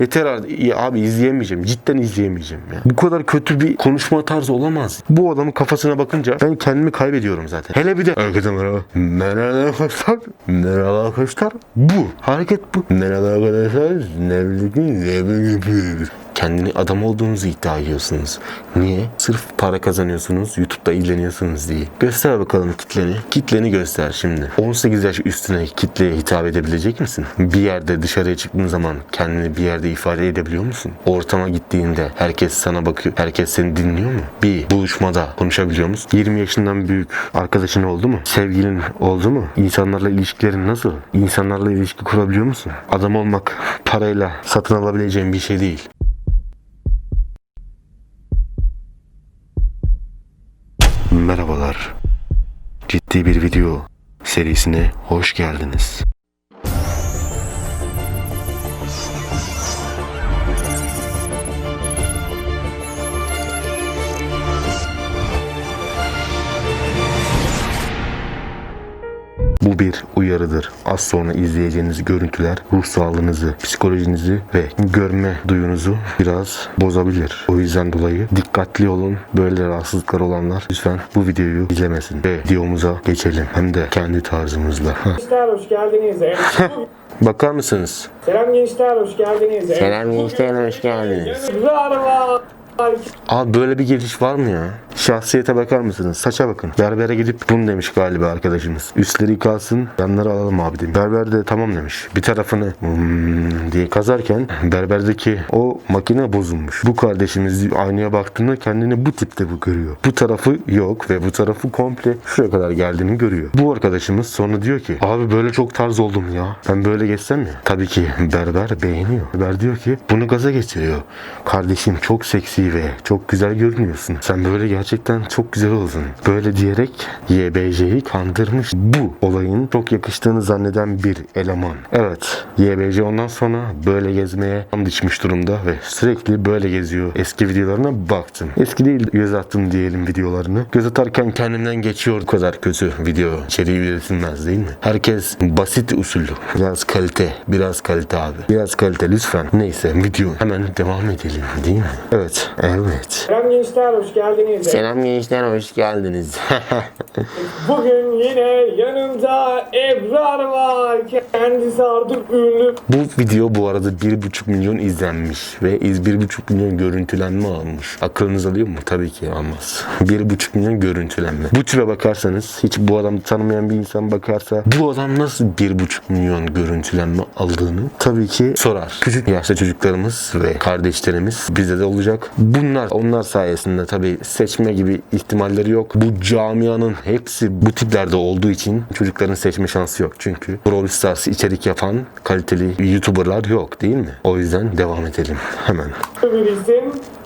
Yeter artık. Ya abi izleyemeyeceğim. Cidden izleyemeyeceğim ya. Bu kadar kötü bir konuşma tarzı olamaz. Bu adamın kafasına bakınca ben kendimi kaybediyorum zaten. Hele bir de Herkese merhaba. Merhaba arkadaşlar. Merhaba arkadaşlar. Bu. Hareket bu. Merhaba arkadaşlar. Ne bileyim ne yapıyoruz? Kendini adam olduğunuzu iddia ediyorsunuz. Niye? Sırf para kazanıyorsunuz, YouTube'da izleniyorsunuz diye. Göster bakalım kitleni. Kitleni göster şimdi. 18 yaş üstüne kitleye hitap edebilecek misin? Bir yerde dışarıya çıktığın zaman kendini bir yerde ifade edebiliyor musun? Ortama gittiğinde herkes sana bakıyor, herkes seni dinliyor mu? Bir buluşmada konuşabiliyor musun? 20 yaşından büyük arkadaşın oldu mu? Sevgilin oldu mu? İnsanlarla ilişkilerin nasıl? İnsanlarla ilişki kurabiliyor musun? Adam olmak parayla satın alabileceğin bir şey değil. Merhabalar. Ciddi bir video serisine hoş geldiniz. Bir uyarıdır. Az sonra izleyeceğiniz görüntüler ruh sağlığınızı, psikolojinizi ve görme duyunuzu biraz bozabilir. O yüzden dolayı dikkatli olun. Böyle rahatsızlıklar olanlar lütfen bu videoyu izlemesin. Ve videomuza geçelim. Hem de kendi tarzımızla. Gençler hoş geldiniz. Bakar mısınız? Selam gençler hoş geldiniz. Selam gençler, hoş geldiniz. Abi böyle bir geliş var mı ya? Şahsiyete bakar mısınız? Saça bakın. Berbere gidip bunu demiş galiba arkadaşımız. Üstleri kalsın, yanları alalım abi demiş. Berber de tamam demiş. Bir tarafını hmm diye kazarken berberdeki o makine bozulmuş. Bu kardeşimiz aynaya baktığında kendini bu tipte bu görüyor. Bu tarafı yok ve bu tarafı komple şuraya kadar geldiğini görüyor. Bu arkadaşımız sonra diyor ki abi böyle çok tarz oldum ya. Ben böyle geçsem ya. Tabii ki berber beğeniyor. Berber diyor ki bunu gaza getiriyor. Kardeşim çok seksi ve çok güzel görünüyorsun. Sen böyle gerçekten çok güzel oldun. Böyle diyerek YBC'yi kandırmış. Bu olayın çok yakıştığını zanneden bir eleman. Evet YBC ondan sonra böyle gezmeye and içmiş durumda ve sürekli böyle geziyor. Eski videolarına baktım. Eski değil göz attım diyelim videolarını. Göz atarken kendimden geçiyor. Bu kadar kötü video içeriği üretilmez değil mi? Herkes basit usulü. Biraz kalite. Biraz kalite abi. Biraz kalite lütfen. Neyse video hemen devam edelim değil mi? Evet. Evet. Selam gençler hoş geldiniz. Selam gençler hoş geldiniz. Bugün yine yanımda Ebrar var. Kendisi artık ünlü. bu video bu arada 1,5 milyon izlenmiş ve iz 1,5 milyon görüntülenme almış. Aklınız alıyor mu? Tabii ki almaz. 1,5 milyon görüntülenme. Bu tipe bakarsanız hiç bu adamı tanımayan bir insan bakarsa bu adam nasıl 1,5 milyon görüntülenme aldığını tabii ki sorar. Küçük yaşta çocuklarımız ve kardeşlerimiz bizde de olacak. Bunlar onlar sayesinde tabii seçme gibi ihtimalleri yok. Bu camianın hepsi bu tiplerde olduğu için çocukların seçme şansı yok. Çünkü Brawl Stars içerik yapan kaliteli YouTuber'lar yok değil mi? O yüzden devam edelim hemen.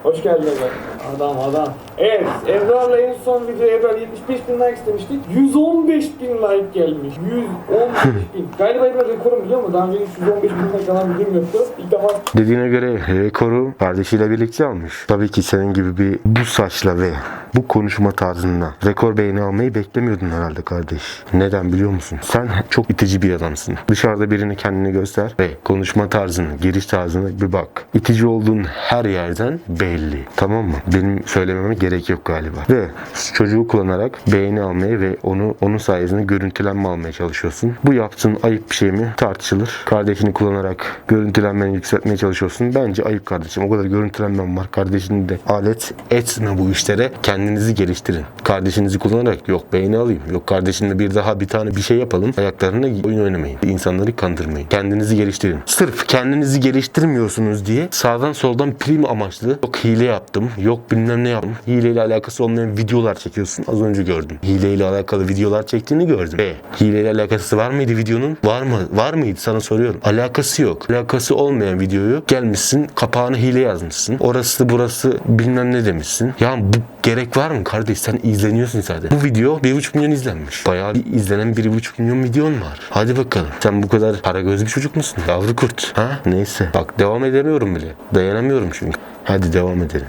Hoş geldin Ebrar. Adam adam. Evet Ebrar'la en son video Ebrar 75 bin like istemiştik. 115 bin like gelmiş. 115 bin. Galiba Ebrar rekorum biliyor musun? Daha önce hiç 115 bin like alan videom yoktu. İlk defa Dediğine göre rekoru kardeşiyle birlikte almış. Tabii ki senin gibi bir bu saçla ve bu konuşma tarzında rekor beğeni almayı beklemiyordun herhalde kardeş. Neden biliyor musun? Sen çok itici bir adamsın. Dışarıda birini kendini göster ve konuşma tarzını, giriş tarzına bir bak. İtici olduğun her yerden belli. Tamam mı? Benim söylememe gerek yok galiba. Ve çocuğu kullanarak beğeni almaya ve onu onun sayesinde görüntülenme almaya çalışıyorsun. Bu yaptığın ayıp bir şey mi? Tartışılır. Kardeşini kullanarak görüntülenmeni yükseltmeye çalışıyorsun. Bence ayıp kardeşim. O kadar görüntülenmem var. Kardeşini de alet etme bu işlere. Kendinizi geliştirin. Kardeşinizi kullanarak yok beğeni alayım. Yok kardeşimle bir daha bir tane bir şey yapalım. Ayaklarına oyun oynamayın. İnsanları kandırmayın. Kendinizi geliştirin. Sırf kendinizi geliştirmiyorsunuz diye sağdan soldan prim amaçlı yok hile yaptım. Yok bilmem ne yaptım. Hileyle alakası olmayan videolar çekiyorsun. Az önce gördüm. Hileyle alakalı videolar çektiğini gördüm. E, hileyle alakası var mıydı videonun? Var mı? Var mıydı? Sana soruyorum. Alakası yok. Alakası olmayan videoyu gelmişsin kapağına hile yazmışsın. Orası burası bilmem ne demişsin. Ya bu gerek var mı kardeş? Sen izleniyorsun zaten. Bu video 1,5 milyon izlenmiş. Bayağı bir izlenen 1,5 milyon videon var. Hadi bakalım. Sen bu kadar para göz bir çocuk musun? Yavru kurt. Ha? Neyse. Bak devam edemiyorum bile. Dayanamıyorum çünkü. Hadi devam edelim.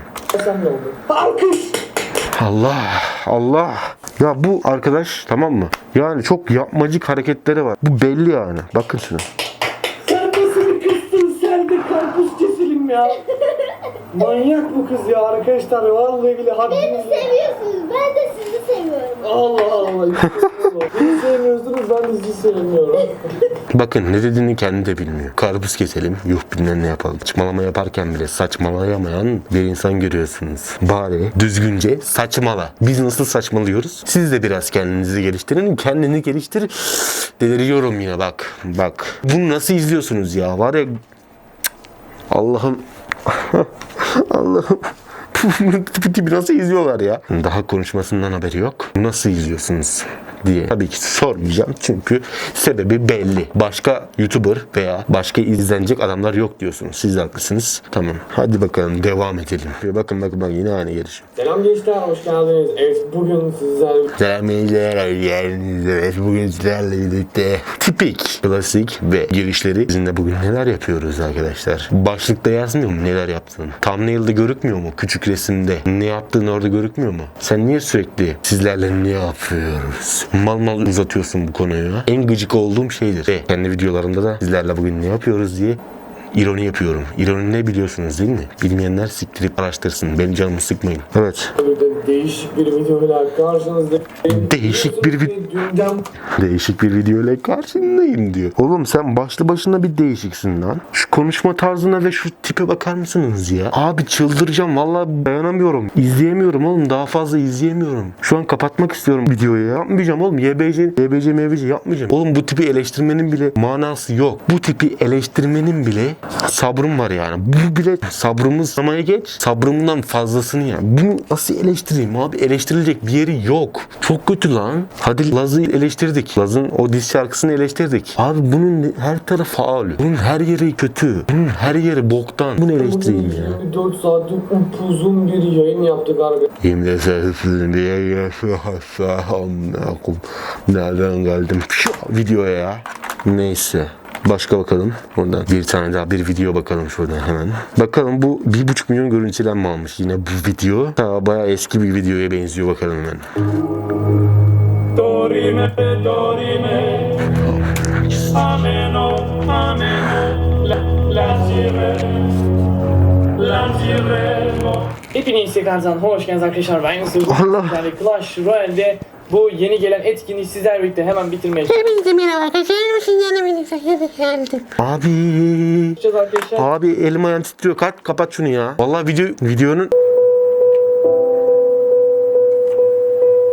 Alkış! Allah Allah. Ya bu arkadaş tamam mı? Yani çok yapmacık hareketleri var. Bu belli yani. Bakın şuna. Manyak bu kız ya arkadaşlar. Vallahi bile Beni seviyorsunuz. Ben de sizi seviyorum. Allah Allah. Beni sevmiyorsunuz ben de sizi sevmiyorum. Bakın ne dediğini kendi de bilmiyor. Karpuz keselim, yuh bilmem ne yapalım. Saçmalama yaparken bile saçmalayamayan bir insan görüyorsunuz. Bari düzgünce saçmala. Biz nasıl saçmalıyoruz? Siz de biraz kendinizi geliştirin. Kendini geliştir. Deliriyorum yine bak. Bak. Bunu nasıl izliyorsunuz ya? Var ya Allah'ım Allah'ım bu tipi nasıl izliyorlar ya? Daha konuşmasından haberi yok. Nasıl izliyorsunuz? diye tabii ki sormayacağım çünkü sebebi belli. Başka YouTuber veya başka izlenecek adamlar yok diyorsunuz. Siz de haklısınız. Tamam. Hadi bakalım devam edelim. Bakın bakın bak yine aynı gelişim. Selam gençler hoş geldiniz. Evet bugün sizlerle Selam gençler, hoş geldiniz. Evet, bugün sizlerle birlikte tipik, klasik ve girişleri sizinle bugün neler yapıyoruz arkadaşlar? Başlıkta yazmıyor mu neler yaptığın? Thumbnail'de görükmüyor mu? Küçük resimde. Ne yaptığın orada görükmüyor mu? Sen niye sürekli sizlerle ne yapıyoruz? Mal mal uzatıyorsun bu konuyu. En gıcık olduğum şeydir. Ve kendi videolarımda da sizlerle bugün ne yapıyoruz diye ironi yapıyorum. İroni ne biliyorsunuz değil mi? Bilmeyenler siktirip araştırsın. Benim canımı sıkmayın. Evet. değişik bir videoyla karşınızdayım. Değişik bir vid- Biliyorsunuz ki Dünden Değişik bir video ile karşındayım diyor. Oğlum sen başlı başına bir değişiksin lan. Şu konuşma tarzına ve şu tipe bakar mısınız ya? Abi çıldıracağım vallahi dayanamıyorum. İzleyemiyorum oğlum daha fazla izleyemiyorum. Şu an kapatmak istiyorum videoyu. Yapmayacağım oğlum. YBC, YBC, MBC yapmayacağım. Oğlum bu tipi eleştirmenin bile manası yok. Bu tipi eleştirmenin bile sabrım var yani. Bu bile sabrımız samaya geç. Sabrımdan fazlasını ya. Bunu nasıl eleştireyim abi? Eleştirilecek bir yeri yok. Çok kötü lan. Hadi Laz'ı eleştirdik. Laz'ın o diz şarkısını eleştirdik. Abi bunun her tarafı faul. Bunun her yeri kötü. Bunun her yeri boktan. Bunu eleştireyim ya. 24 saatlik upuzun bir yayın yaptık arkadaşlar. Yemin sesizliğin diye yaşıyor Nereden geldim? Şu videoya ya. Neyse. Başka bakalım. Oradan bir tane daha bir video bakalım şuradan hemen. Bakalım bu bir buçuk milyon görüntülenme almış yine bu video. Ta bayağı eski bir videoya benziyor bakalım hemen. Dorime, dorime, ameno, ameno, la, la gire, la giremo. Hepiniz tekrardan hoş geldiniz arkadaşlar. Ben Yusuf. Allah. Yani Clash Royale'de bu yeni gelen etkinliği sizler birlikte hemen bitirmeye Hepinize merhaba arkadaşlar. Sizlerle birlikte geldim. Abi. çalışacağız arkadaşlar. Abi elim ayağım titriyor. Kapat, kapat şunu ya. Vallahi video videonun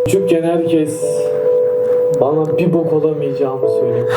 Küçükken herkes bana bir bok olamayacağımı söyledi.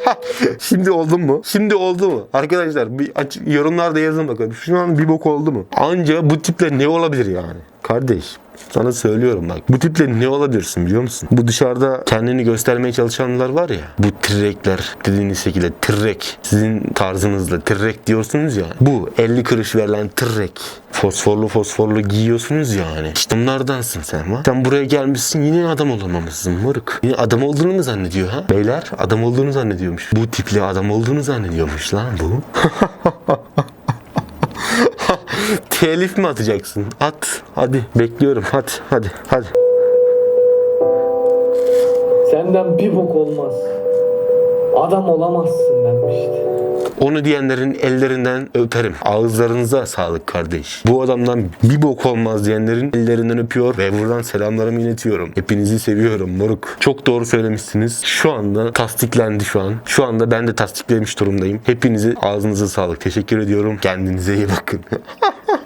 Şimdi oldu mu? Şimdi oldu mu? Arkadaşlar bir aç, yorumlarda yazın bakalım. Şu an bir bok oldu mu? Anca bu tiple ne olabilir yani? Kardeş sana söylüyorum bak. Bu tiple ne olabilirsin biliyor musun? Bu dışarıda kendini göstermeye çalışanlar var ya. Bu trekler dediğiniz şekilde trek. Sizin tarzınızla trek diyorsunuz ya. Bu 50 kuruş verilen trek. Fosforlu fosforlu giyiyorsunuz yani. İşte onlardansın sen var. Sen buraya gelmişsin yine adam olamamışsın moruk. Yine adam olduğunu mu zannediyor ha? Beyler adam olduğunu zannediyormuş. Bu tiple adam olduğunu zannediyormuş lan bu. Telif mi atacaksın? At. Hadi bekliyorum. Hadi hadi hadi. Senden bir bok olmaz. Adam olamazsın denmişti. Onu diyenlerin ellerinden öperim. Ağızlarınıza sağlık kardeş. Bu adamdan bir bok olmaz diyenlerin ellerinden öpüyor ve buradan selamlarımı iletiyorum. Hepinizi seviyorum moruk. Çok doğru söylemişsiniz. Şu anda tasdiklendi şu an. Şu anda ben de tasdiklemiş durumdayım. Hepinizi ağzınıza sağlık. Teşekkür ediyorum. Kendinize iyi bakın.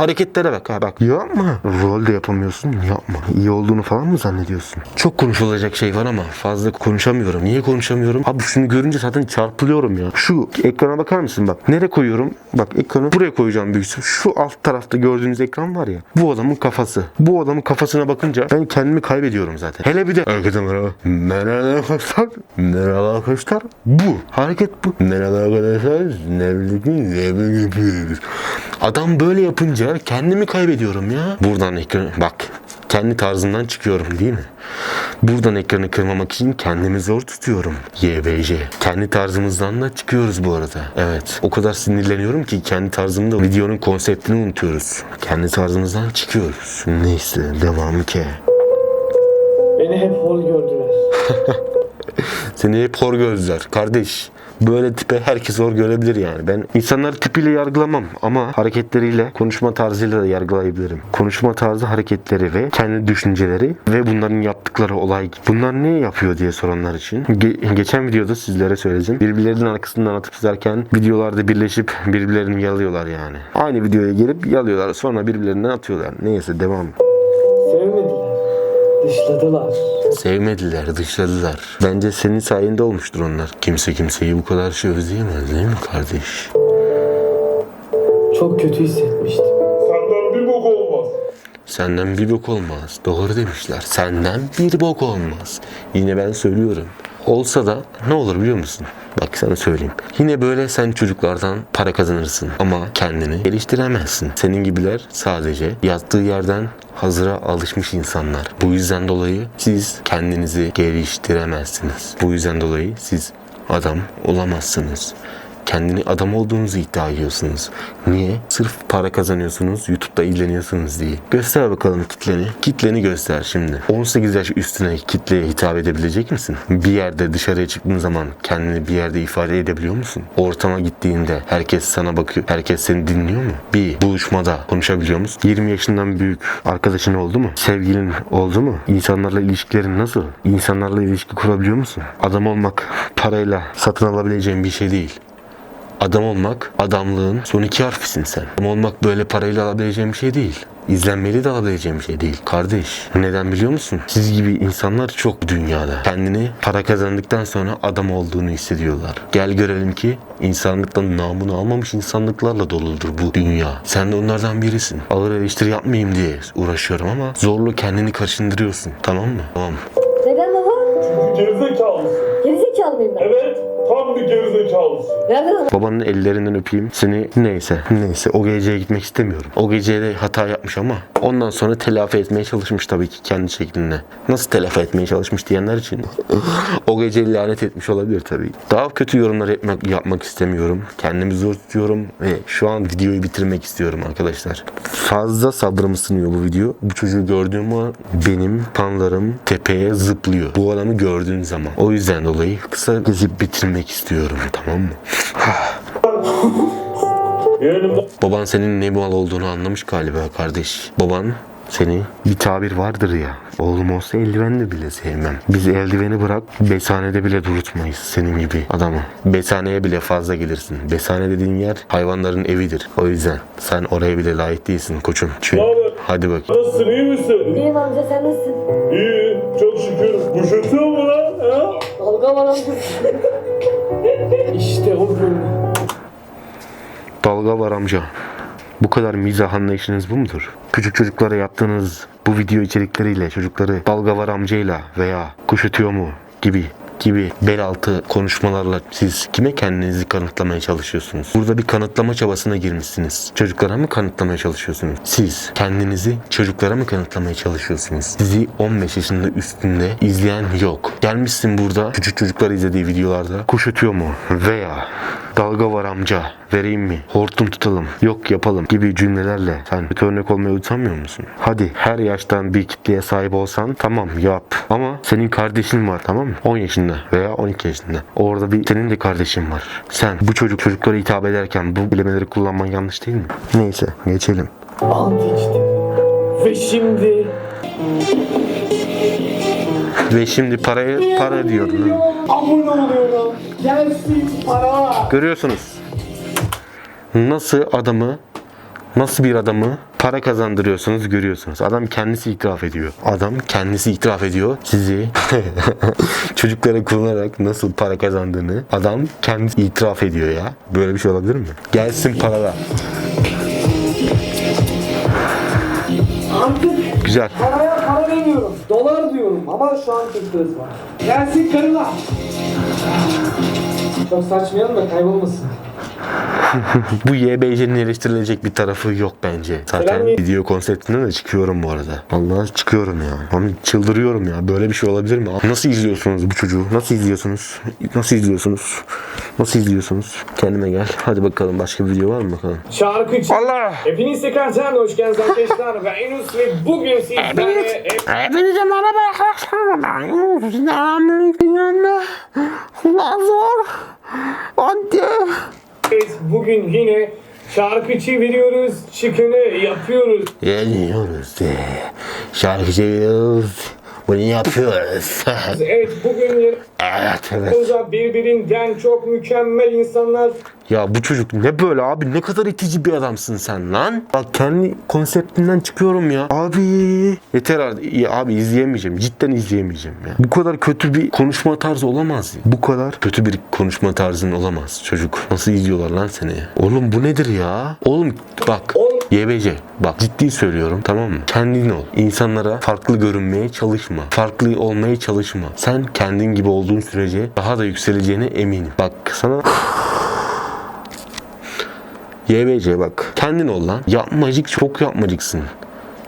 hareketlere bak ha bak. Yapma. Rol de yapamıyorsun. Yapma. İyi olduğunu falan mı zannediyorsun? Çok konuşulacak şey var ama fazla konuşamıyorum. Niye konuşamıyorum? Abi şunu görünce zaten çarpılıyorum ya. Şu ekrana bakar mısın bak. Nereye koyuyorum? Bak ekranı buraya koyacağım büyüksün. Şu alt tarafta gördüğünüz ekran var ya. Bu adamın kafası. Bu adamın kafasına bakınca ben kendimi kaybediyorum zaten. Hele bir de Herkese merhaba. Merhaba arkadaşlar. Merhaba arkadaşlar. Bu. Hareket bu. Merhaba arkadaşlar. Ne bileyim ne yapıyoruz. Adam böyle yapınca kendimi kaybediyorum ya. Buradan ekran bak kendi tarzından çıkıyorum değil mi? Buradan ekranı kırmamak için kendimi zor tutuyorum. YBJ. Kendi tarzımızdan da çıkıyoruz bu arada. Evet. O kadar sinirleniyorum ki kendi tarzımda videonun konseptini unutuyoruz. Kendi tarzımızdan çıkıyoruz. Neyse devamı ke. Beni hep hor gördüler. Seni hep hor gözler. Kardeş Böyle tipe herkes zor görebilir yani. Ben insanları tipiyle yargılamam ama hareketleriyle, konuşma tarzıyla da yargılayabilirim. Konuşma tarzı, hareketleri ve kendi düşünceleri ve bunların yaptıkları olay. Bunlar ne yapıyor diye soranlar için. Ge- geçen videoda sizlere söyledim. Birbirlerinin arkasından atıp çizerken videolarda birleşip birbirlerini yalıyorlar yani. Aynı videoya gelip yalıyorlar sonra birbirlerinden atıyorlar. Neyse devam. Sevmediler. Dışladılar. Sevmediler, dışladılar. Bence senin sayende olmuştur onlar. Kimse kimseyi bu kadar şey özleyemez değil mi kardeş? Çok kötü hissetmiştim. Senden bir bok olmaz. Senden bir bok olmaz. Doğru demişler. Senden bir bok olmaz. Yine ben söylüyorum. Olsa da ne olur biliyor musun? Bak sana söyleyeyim. Yine böyle sen çocuklardan para kazanırsın ama kendini geliştiremezsin. Senin gibiler sadece yattığı yerden hazıra alışmış insanlar. Bu yüzden dolayı siz kendinizi geliştiremezsiniz. Bu yüzden dolayı siz adam olamazsınız kendini adam olduğunuzu iddia ediyorsunuz. Niye? Sırf para kazanıyorsunuz, YouTube'da ilgileniyorsunuz diye. Göster bakalım kitleni. Kitleni göster şimdi. 18 yaş üstüne kitleye hitap edebilecek misin? Bir yerde dışarıya çıktığın zaman kendini bir yerde ifade edebiliyor musun? Ortama gittiğinde herkes sana bakıyor. Herkes seni dinliyor mu? Bir buluşmada konuşabiliyor musun? 20 yaşından büyük arkadaşın oldu mu? Sevgilin oldu mu? İnsanlarla ilişkilerin nasıl? İnsanlarla ilişki kurabiliyor musun? Adam olmak parayla satın alabileceğin bir şey değil. Adam olmak, adamlığın son iki harfisin sen. Adam olmak böyle parayla alabileceğim bir şey değil. İzlenmeli de alabileceğim bir şey değil. Kardeş, neden biliyor musun? Siz gibi insanlar çok dünyada. Kendini para kazandıktan sonra adam olduğunu hissediyorlar. Gel görelim ki insanlıktan namını almamış insanlıklarla doludur bu dünya. Sen de onlardan birisin. Ağır eleştiri yapmayayım diye uğraşıyorum ama zorlu kendini kaşındırıyorsun. Tamam mı? Tamam. Neden baba? Çünkü gerizekalısın. Gerizekalı mıyım ben? Evet, tam bir gerizekalısın. Babanın ellerinden öpeyim. Seni neyse. Neyse o geceye gitmek istemiyorum. O geceye de hata yapmış ama ondan sonra telafi etmeye çalışmış tabii ki kendi şeklinde. Nasıl telafi etmeye çalışmış diyenler için o geceyi lanet etmiş olabilir tabii. Daha kötü yorumlar etmek, yapmak istemiyorum. Kendimi zor tutuyorum ve şu an videoyu bitirmek istiyorum arkadaşlar. Fazla sabrımı sınıyor bu video. Bu çocuğu gördüğüm an benim kanlarım tepeye zıplıyor. Bu adamı gördüğün zaman. O yüzden dolayı kısa gezip bitirmek istiyorum tamam mı? Baban senin ne mal olduğunu anlamış galiba kardeş. Baban seni bir tabir vardır ya. Oğlum olsa eldivenle bile sevmem. Biz eldiveni bırak besanede bile durutmayız senin gibi adamı. Besaneye bile fazla gelirsin. Besane dediğin yer hayvanların evidir. O yüzden sen oraya bile layık değilsin koçum. Çünkü Ne haber? hadi bak. nasılsın, iyi misin? İyiyim amca sen nasılsın? İyi, çok şükür. Bu şutu mu lan? Ha? Dalga var amca. İşte o gün. Dalga var amca. Bu kadar mizah anlayışınız bu mudur? Küçük çocuklara yaptığınız bu video içerikleriyle çocukları dalga var amcayla veya kuş ötüyor mu gibi gibi bel altı konuşmalarla siz kime kendinizi kanıtlamaya çalışıyorsunuz? Burada bir kanıtlama çabasına girmişsiniz. Çocuklara mı kanıtlamaya çalışıyorsunuz? Siz kendinizi çocuklara mı kanıtlamaya çalışıyorsunuz? Sizi 15 yaşında üstünde izleyen yok. Gelmişsin burada küçük çocuklar izlediği videolarda kuş ötüyor mu? Veya dalga var amca vereyim mi? Hortum tutalım. Yok yapalım gibi cümlelerle sen kötü örnek olmaya utanmıyor musun? Hadi her yaştan bir kitleye sahip olsan tamam yap. Ama senin kardeşin var tamam mı? 10 yaşında veya 12 yaşında. Orada bir senin de kardeşin var. Sen bu çocuk çocuklara hitap ederken bu kelimeleri kullanman yanlış değil mi? Neyse geçelim. Ant içtim. Ve şimdi Ve şimdi parayı para diyordun. ha. abone oluyorum. Gelsin para. Görüyorsunuz. Nasıl adamı, nasıl bir adamı para kazandırıyorsunuz görüyorsunuz. Adam kendisi itiraf ediyor. Adam kendisi itiraf ediyor. Sizi çocuklara kullanarak nasıl para kazandığını adam kendisi itiraf ediyor ya. Böyle bir şey olabilir mi? Gelsin paralar. Güzel. Para demiyorum. Dolar diyorum ama şu an Türk lirası var. Gelsin karılar. Çok saçmayalım da kaybolmasın. Bu YBC'nin eleştirilecek bir tarafı yok bence. Zaten Selam. video konseptinden de çıkıyorum bu arada. Vallahi çıkıyorum ya. Abi çıldırıyorum ya. Böyle bir şey olabilir mi? Nasıl izliyorsunuz bu çocuğu? Nasıl izliyorsunuz? Nasıl izliyorsunuz? Nasıl izliyorsunuz? Kendime gel. Hadi bakalım başka bir video var mı bakalım? Şarkıcı. Allah! Hepiniz tekrar canlı hoş geldiniz arkadaşlar. Ben Enus ve bugün sizlerle Hepinize merhaba arkadaşlar. Ben Yunus. Dünyanın dünyanda zor Anne. Evet, bugün yine şarkı çeviriyoruz, çıkını yapıyoruz. Geliyoruz. Şarkı seviyoruz. Bunu yapıyoruz. Evet, bugün evet evet. birbirinden çok mükemmel insanlar Ya bu çocuk ne böyle abi ne kadar itici bir adamsın sen lan. Bak kendi konseptinden çıkıyorum ya. Abi yeter artık. Ya abi izleyemeyeceğim. Cidden izleyemeyeceğim ya. Bu kadar kötü bir konuşma tarzı olamaz ya. Bu kadar kötü bir konuşma tarzın olamaz çocuk. Nasıl izliyorlar lan seni? Oğlum bu nedir ya? Oğlum bak. Oğlum. YBC bak ciddi söylüyorum tamam mı? Kendin ol. İnsanlara farklı görünmeye çalışma. Farklı olmaya çalışma. Sen kendin gibi olduğun sürece daha da yükseleceğine eminim. Bak sana YBC bak. Kendin ol lan. Yapmacık çok yapmacıksın.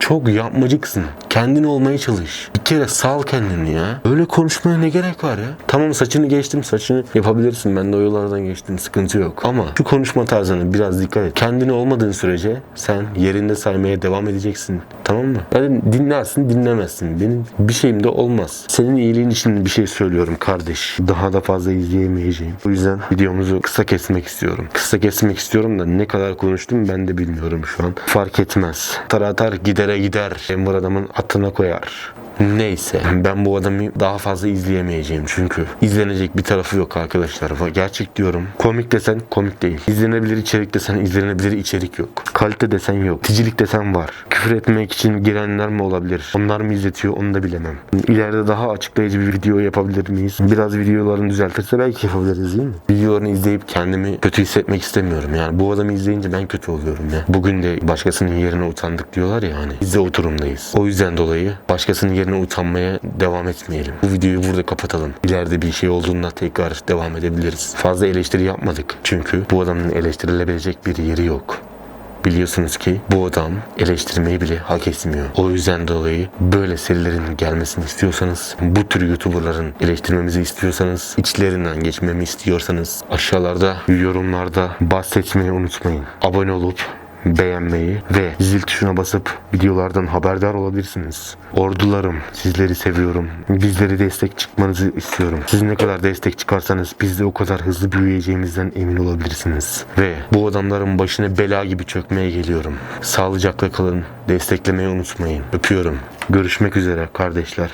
Çok yapmacıksın. Kendin olmaya çalış. Bir kere sal kendini ya. Öyle konuşmaya ne gerek var ya? Tamam saçını geçtim. Saçını yapabilirsin. Ben de o yollardan geçtim. Sıkıntı yok. Ama şu konuşma tarzına biraz dikkat et. Kendini olmadığın sürece sen yerinde saymaya devam edeceksin. Tamam mı? Yani dinlersin dinlemezsin. Benim bir şeyim de olmaz. Senin iyiliğin için bir şey söylüyorum kardeş. Daha da fazla izleyemeyeceğim. O yüzden videomuzu kısa kesmek istiyorum. Kısa kesmek istiyorum da ne kadar konuştum ben de bilmiyorum şu an. Fark etmez. Atar atar gidere gider. Enver adamın atına koyar. Neyse ben bu adamı daha fazla izleyemeyeceğim çünkü izlenecek bir tarafı yok arkadaşlar. Gerçek diyorum. Komik desen komik değil. İzlenebilir içerik desen izlenebilir içerik yok. Kalite desen yok. Ticilik desen var. Küfür etmek için girenler mi olabilir? Onlar mı izletiyor onu da bilemem. İleride daha açıklayıcı bir video yapabilir miyiz? Biraz videolarını düzeltirse belki yapabiliriz değil mi? Videolarını izleyip kendimi kötü hissetmek istemiyorum. Yani bu adamı izleyince ben kötü oluyorum ya. Bugün de başkasının yerine utandık diyorlar ya hani. Biz de o durumdayız. O yüzden dolayı başkasının yerine utanmaya devam etmeyelim. Bu videoyu burada kapatalım. İleride bir şey olduğunda tekrar devam edebiliriz. Fazla eleştiri yapmadık. Çünkü bu adamın eleştirilebilecek bir yeri yok. Biliyorsunuz ki bu adam eleştirmeyi bile hak etmiyor. O yüzden dolayı böyle serilerin gelmesini istiyorsanız, bu tür YouTuber'ların eleştirmemizi istiyorsanız, içlerinden geçmemi istiyorsanız aşağılarda yorumlarda bahsetmeyi unutmayın. Abone olup beğenmeyi ve zil tuşuna basıp videolardan haberdar olabilirsiniz. Ordularım sizleri seviyorum. Bizleri destek çıkmanızı istiyorum. Siz ne kadar destek çıkarsanız biz de o kadar hızlı büyüyeceğimizden emin olabilirsiniz. Ve bu adamların başına bela gibi çökmeye geliyorum. Sağlıcakla kalın. Desteklemeyi unutmayın. Öpüyorum. Görüşmek üzere kardeşler.